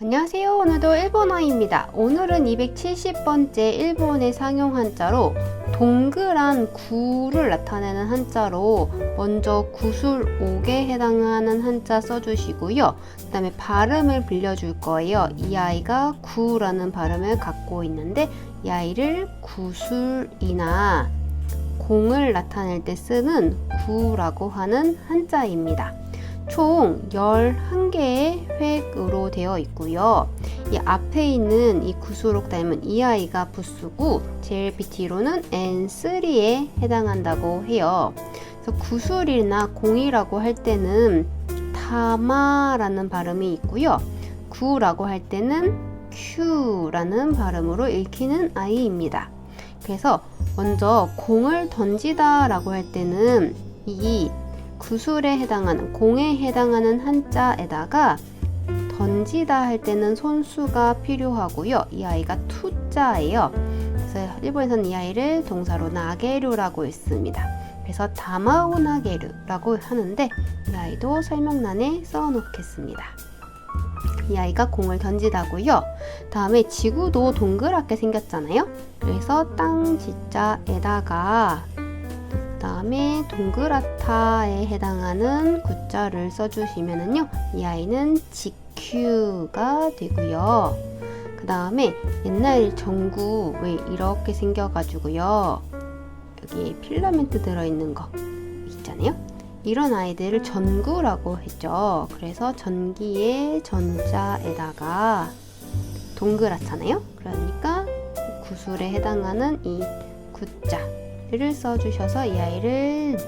안녕하세요. 오늘도 일본어입니다. 오늘은 270번째 일본의 상용 한자로 동그란 구를 나타내는 한자로 먼저 구슬 옥에 해당하는 한자 써주시고요. 그 다음에 발음을 빌려줄 거예요. 이 아이가 구라는 발음을 갖고 있는데 이 아이를 구슬이나 공을 나타낼 때 쓰는 구라고 하는 한자입니다. 총 11개의 획으로 되어 있고요. 이 앞에 있는 이 구수록 닮은 이 아이가 부수고 밑으로는 N3에 해당한다고 해요. 그래서 구술이나 공이라고 할 때는 타마라는 발음이 있고요. 구라고 할 때는 Q라는 발음으로 읽히는 아이입니다. 그래서 먼저 공을 던지다 라고 할 때는 이 구술에 해당하는 공에 해당하는 한자에다가 던지다 할 때는 손수가 필요하고요. 이 아이가 투자예요. 그래서 일본에서는 이 아이를 동사로 나게루라고 했습니다. 그래서 다마오나게루라고 하는데 이 아이도 설명란에 써놓겠습니다. 이 아이가 공을 던지다고요. 다음에 지구도 동그랗게 생겼잖아요. 그래서 땅 지자에다가 다음에 동그랗다에 해당하는 구자를 써주시면은요, 이 아이는 GQ가 되고요. 그 다음에 옛날 전구 왜 이렇게 생겨가지고요, 여기 필라멘트 들어있는 거 있잖아요. 이런 아이들을 전구라고 했죠. 그래서 전기의 전자에다가 동그랗잖아요. 그러니까 구술에 해당하는 이 구자 를 써주셔서 이 아이를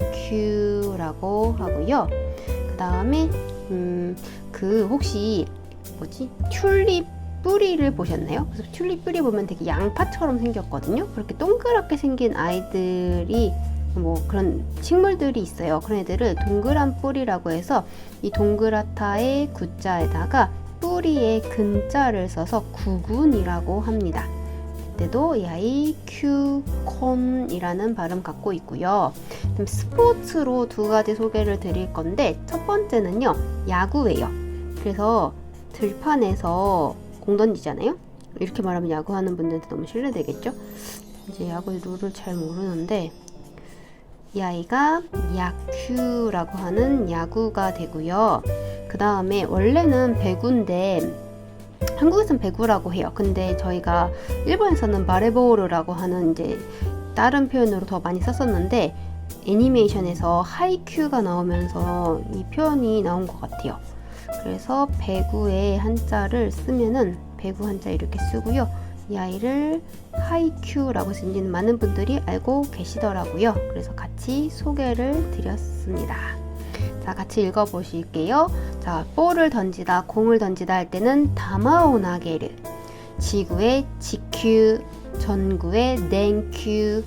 낸큐라고 하고요. 그 다음에 음, 그 혹시 뭐지 튤립 뿌리를 보셨나요? 그래서 튤립 뿌리 보면 되게 양파처럼 생겼거든요. 그렇게 동그랗게 생긴 아이들이 뭐 그런 식물들이 있어요. 그런 애들을 동그란 뿌리라고 해서 이 동그랗다의 구자에다가 뿌리에 근자를 써서 구근이라고 합니다. 때도 이 아이 큐콘이라는 발음 갖고 있고요. 스포츠로 두 가지 소개를 드릴 건데 첫 번째는요 야구예요. 그래서 들판에서 공 던지잖아요. 이렇게 말하면 야구하는 분들한테 너무 실례되겠죠? 이제 야구의 룰을 잘 모르는데 이 아이가 야큐라고 하는 야구가 되고요. 그 다음에 원래는 배구인데 한국에서는 배구라고 해요. 근데 저희가 일본에서는 마레보르라고 하는 이제 다른 표현으로 더 많이 썼었는데 애니메이션에서 하이큐가 나오면서 이 표현이 나온 것 같아요. 그래서 배구의 한자를 쓰면은 배구 한자 이렇게 쓰고요. 이 아이를 하이큐라고 쓰는 많은 분들이 알고 계시더라고요. 그래서 같이 소개를 드렸습니다. 자, 같이 읽어보실게요. 자, 볼을 던지다, 공을 던지다 할 때는 다마오나게르. 지구의 지큐, 전구의 냉큐,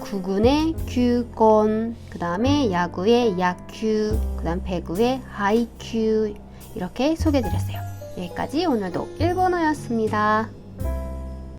구군의 규건, 그 다음에 야구의 야큐, 그 다음 배구의 하이큐. 이렇게 소개드렸어요. 여기까지 오늘도 일본어였습니다.